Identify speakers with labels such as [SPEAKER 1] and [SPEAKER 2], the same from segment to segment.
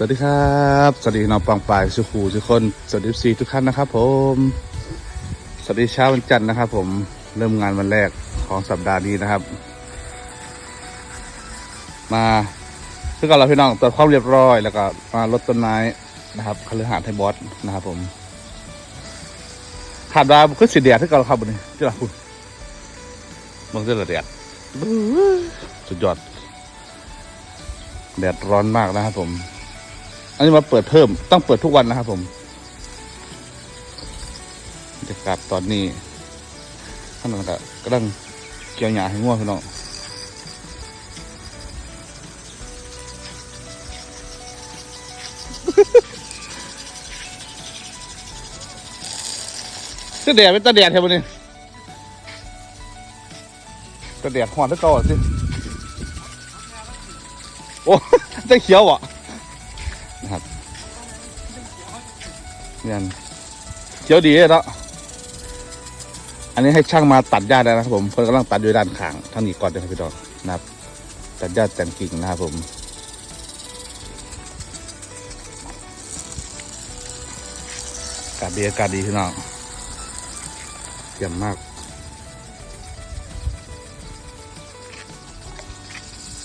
[SPEAKER 1] สวัสดีครับ สวัสดีน้องปองปายสุขูทุกคน สวัสดีซีทุกท่านนะครับ ผม สวัสดีเช้าวันจันทร์นะครับ ผมเริ่มงานวันแรกของสัปดาห์นี้นะครับ มาเพื่อกันเราพี่น้องตรวจความเรียบร้อย แล้วก็มาลดต้นไม้นะครับคฤหาสน์ให้บอสนะครับ ผมขาดดาวขึ้นสีแดดที่เก่าครับวันนี้ที่เราคุณมองเจอแดดสุดยอดแดดร้อนมากนะครับผม อันนี้มาเปิดเพิ่มต้องเปิดทุกวันนะครับผมบรรยากาศตอนนี้ท่านนั้นก็กำลังเกี่ยวหญ้าให้ง่วงพี่น้องตาแดดเป็นตาแดดแถวนี้ตาแดดหอนที่เก่าอสิโอ้จะเขียวอะ เนี่ยเขียวดีเลยเนาะอันนี้ให้ช่างมาตัดหญ้าแล้นะครับผมเพิ่นกำลังตัดอยู่ด้านข้างทางนี้ก่อนนะครับพี่ดอกนะครับ ตัดหญ้าแต่งกิ่งนะครับผมอากาศดีอากาศดีพี่น้องเยี่ยมมาก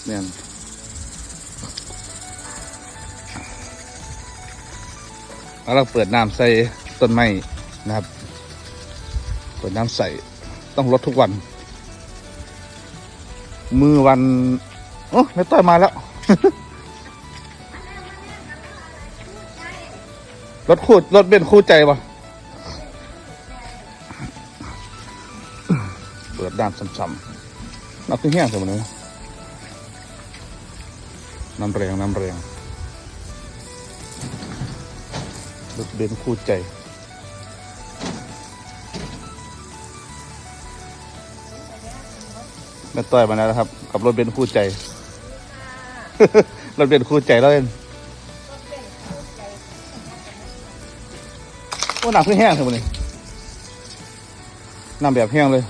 [SPEAKER 1] เนี่ย แล้วเราเปิดน้ำใส่ต้นไม้นะครับ เปิดน้ำใส่ต้องลดทุกวัน มือวันโอ้ไม่ต้อยมาแล้วรถคู่รถเบนคู่ใจปะเปิดด้านซ้ำๆน้ำขึ้นแห้งสมเลยน้ำแรงน้ำแรง รถเบนซ์คู่ใจ แม่ต้อยมาแล้วนะครับ กับรถเบนซ์คู่ใจ รถเบนซ์คู่ใจแล้วเองโอ้น้ำเพิ่งแห้งเถอะมันนี่น้ำแบบแห้งเลย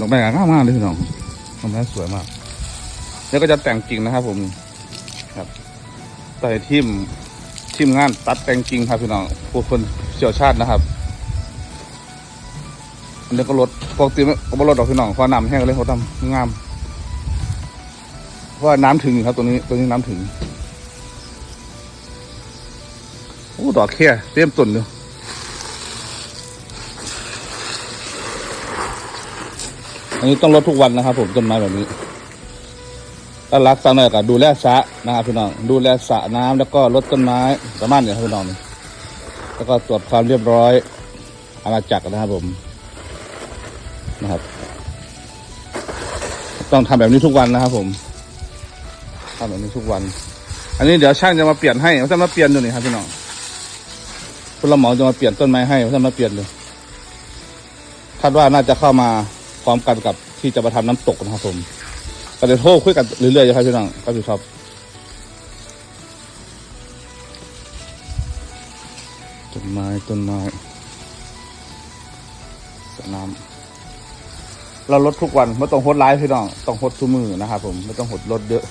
[SPEAKER 1] ดอกไม้งามมากเลยพี่น้องดอกไม้สวยมาก แล้วก็จะแต่งกิ่งนะครับผม ครับใส่ทิมทิมงานตัดแต่งกิ่งครับพี่น้องผู้คนเชี่ยวชาญนะครับอันนี้ก็ลดปกติไม่ก็ลดดอกพี่น้องเพราะน้ำแห้งเลยเขาทำงามเพราะน้ำถึงครับตัวนี้ตัวนี้น้ำถึงโอ้ดอกแค่เต็มต้นเลยอันนี้ต้องลดทุกวันนะครับผมต้นไม้แบบนี้ ก็รักษาหน่อยก็ดูแลสระนะครับพี่น้องดูแลสระน้ำแล้วก็ลดต้นไม้ประมาณนี้ครับพี่น้องแล้วก็ตรวจความเรียบร้อยอาณาจักรนะครับผมนะครับ ต้องทำแบบนี้ทุกวันนะครับผมทำแบบนี้ทุกวัน อันนี้เดี๋ยวช่างจะมาเปลี่ยนให้เขาจะมาเปลี่ยนดูนี่ครับพี่น้องคุณละหมอจะมาเปลี่ยนต้นไม้ให้เขาจะมาเปลี่ยนเลยคาดว่าน่าจะเข้ามาพร้อมกันกับที่จะมาทำน้ำตกนะครับผม ก็จะโทรคุยกันเรื่อยๆอยู่ครับพี่น้องครับพี่ครับต้นไม้ต้นไม้สน้ำเราลดทุกวันไม่ต้องหดร้ายพี่น้องต้องหดทุกมือนะครับ ผมไม่ต้องหดลดเยอะ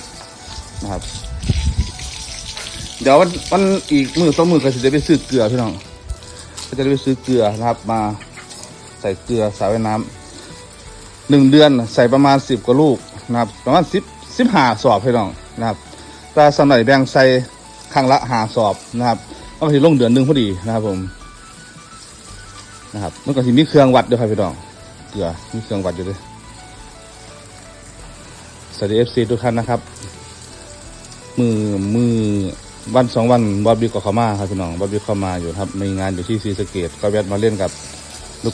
[SPEAKER 1] นะครับ เดี๋ยววันวันอีกมือสองมือก็จะไปซื้อเกลือพี่น้องก็จะได้ไปซื้อเกลือนะครับ มาใส่เกลือใส่ไว้น้ำหนึ่งเดือนใส่ประมาณสิบกว่าลูก นะครับประมาณสิบสิบหาสอบพี่น้องนะครับแต่สมัยแบงใสครั้งละหาสอบนะครับก็คือลงเดือนหนึ่งพอดีนะครับผมนะครับมันก็สิมีเครื่องวัดด้วยครับพี่น้องเกลือมีเครื่องวัดอยู่ด้วยสวัสดีเอฟซีทุกท่านนะครับ มือมือวันสองวันบอบบี้ก็เข้ามาครับพี่น้องบอบบี้เข้ามาอยู่ครับมีงานอยู่ที่ซีสเกตก็แวะมาเล่นกับ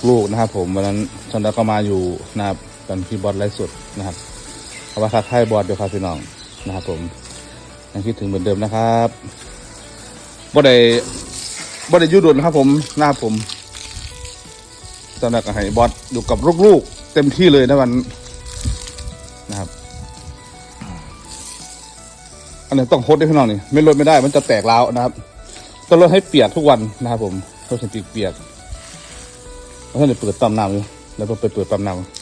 [SPEAKER 1] ลูกๆนะครับ ผมวันนั้นชนดาก็มาอยู่นะครับตอนที่บอลไลฟ์สดนะครับ เอาว่าทักทายบอดเดี๋ยวครับพี่น้องนะครับ ผมยังคิดถึงเหมือนเดิมนะครับบ่ได้บ่ได้ยุดนนะครับ ผมหนะครับผมสำหรับให้บอดอยู่กับลูกๆเต็มที่เลยนะวันนะครับ อันนี้ต้องโคตรได้พี่น้องนี่ไม่ลดไม่ได้มันจะแตกร้าวนะครับต้องลดให้เปียกทุกวันนะครับ ผมลดให้เปียกแล้วท่านจะเปิดปั๊มน้ำอยู่แล้วก็ไปเปิดปั๊มน้ำ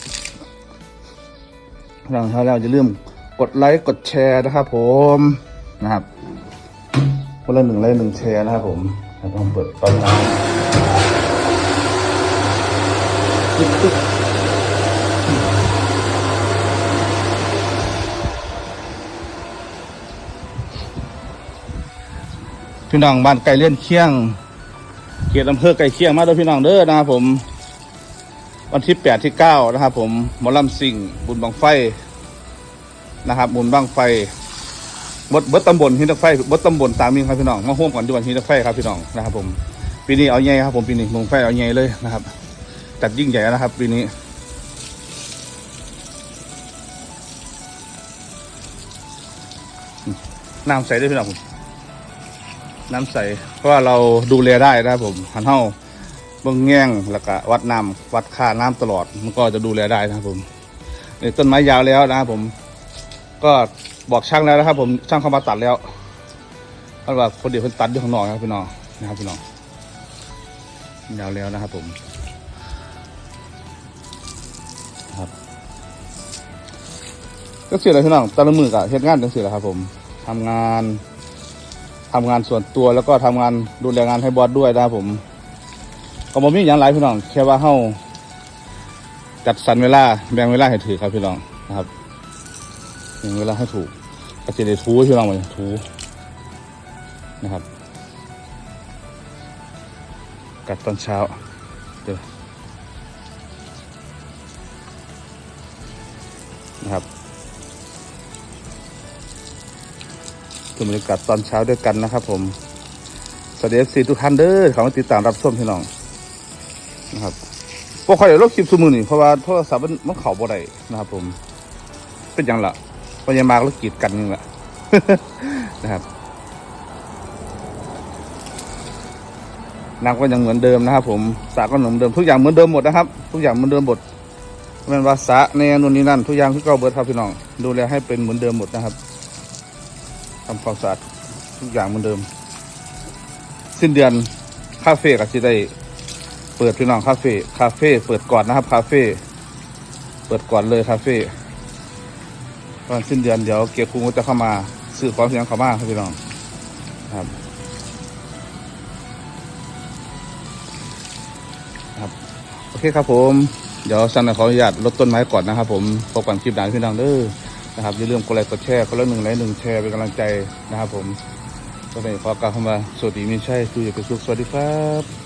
[SPEAKER 1] เราเราจะเริ่มกดไลค์กดแชร์นะครับ ผมนะครับคนละหนึ่งไลค์หนึ่งแชร์นะครับ ผมต้องเปิดตอนน้ำปึ๊บปึ๊บพี่น้องบ้านไก่เลื่อนเคียงเขตอำเภอไก่เคียงมาด้วยพี่น้องเด้อนะครับผม วันที่แปดที่เก้านะครับ ผมหมอลำสิงบุญบังไฟนะครับบุญบังไฟบดบดตำบลหินตะไฟบดตำบลตามิงครับพี่น้องมาห่วมก่อนที่วันหินตะไฟครับพี่น้องนะครับ ผมปีนี้เอาใหญ่ครับผมปีนี้บังไฟเอาใหญ่เลยนะครับจัดยิ่งใหญ่นะครับ ปีนี้น้ำใสด้วยพี่น้องผมน้ำใสเพราะว่าเราดูแลได้นะครับผมหันเท่า เบื้องแง่งแล้วก็วัดน้ำวัดค่าน้ำตลอด มันก็จะดูแลได้นะครับผมนี่ต้นไม้ยาวแล้วนะครับผม ก็บอกช่างแล้วนะครับ ผมช่างเข้ามาตัดแล้วเพราะว่าคนเดียวคนตัดอยู่ข้างนอกครับพี่น้องนะครับพี่น้องยาวแล้วนะครับผมครับก็เสียเลยพี่น้องแตะละมือกับเฮ็ดงานจังสิแหละครับ ผมทำงานทำงานส่วนตัวแล้วก็ทำงานดูแลงานให้บอสด้วยนะครับผม ก็บ่มีอย่างไรพี่น้องแค่ว่าเฮาจัดสรรเวลาแบ่งเวลาให้ถือครับพี่น้องนะครับแบ่งเวลาให้ถูกก็จะได้ทูพี่น้องไปทูนะครับ กัดตอนเช้าเดี๋ยวนะครับชมบรรยากาศตอนเช้าด้วยกันนะครับผม สวัสดีซีทุกท่านเด้อขามาติดตามรับชมพี่น้อง นะครับพวกใครเดี๋ยวลบคลิปสมือนี่เพราะว่าโทรศัพท์มันมันเข่าบ่ได้นะครับ ผม เป็นอย่างละพยามากแล้วกีดกันนี่แหละนะครับน้ำก็ยังเหมือนเดิมนะครับ ผมสระก็เหมือนเดิมทุกอย่างเหมือนเดิมหมดนะครับ ทุกอย่างเหมือนเดิมหมดแมันว่าสระแนนู่นนี่นั่นทุกอย่างที่เก่าเบิดครับพี่น้อง ดูแลให้เป็นเหมือนเดิมหมดนะครับทำความสะอาดทุกอย่างเหมือนเดิม สิ้นเดือนคาเฟ่ก็จะได้ เปิดพี่น้องคาเฟ่คาเฟ่เปิดก่อนนะครับคาเฟ่เปิดก่อนเลยคาเฟ่ตอนสิ้นเดือนเดี๋ยวเกียร์คุงก็จะเข้ามาซื้อของเสียงเข้ามาครับพี่น้องครับครับโอเคครับผม เดี๋ยวสันขออนุญาตลดต้นไม้ก่อนนะครับ ผมพบกันคลิปหน้าพี่น้องเด้อนะครับอย่าลืมกดไลค์กดแชร์คนละหนึ่งไลค์หนึ่งแชร์เป็นกำลังใจนะครับผมก็เลยขอกล่าวคำว่าสวัสดีมีชัยคืออย่าไปสุขสวัสดีครับ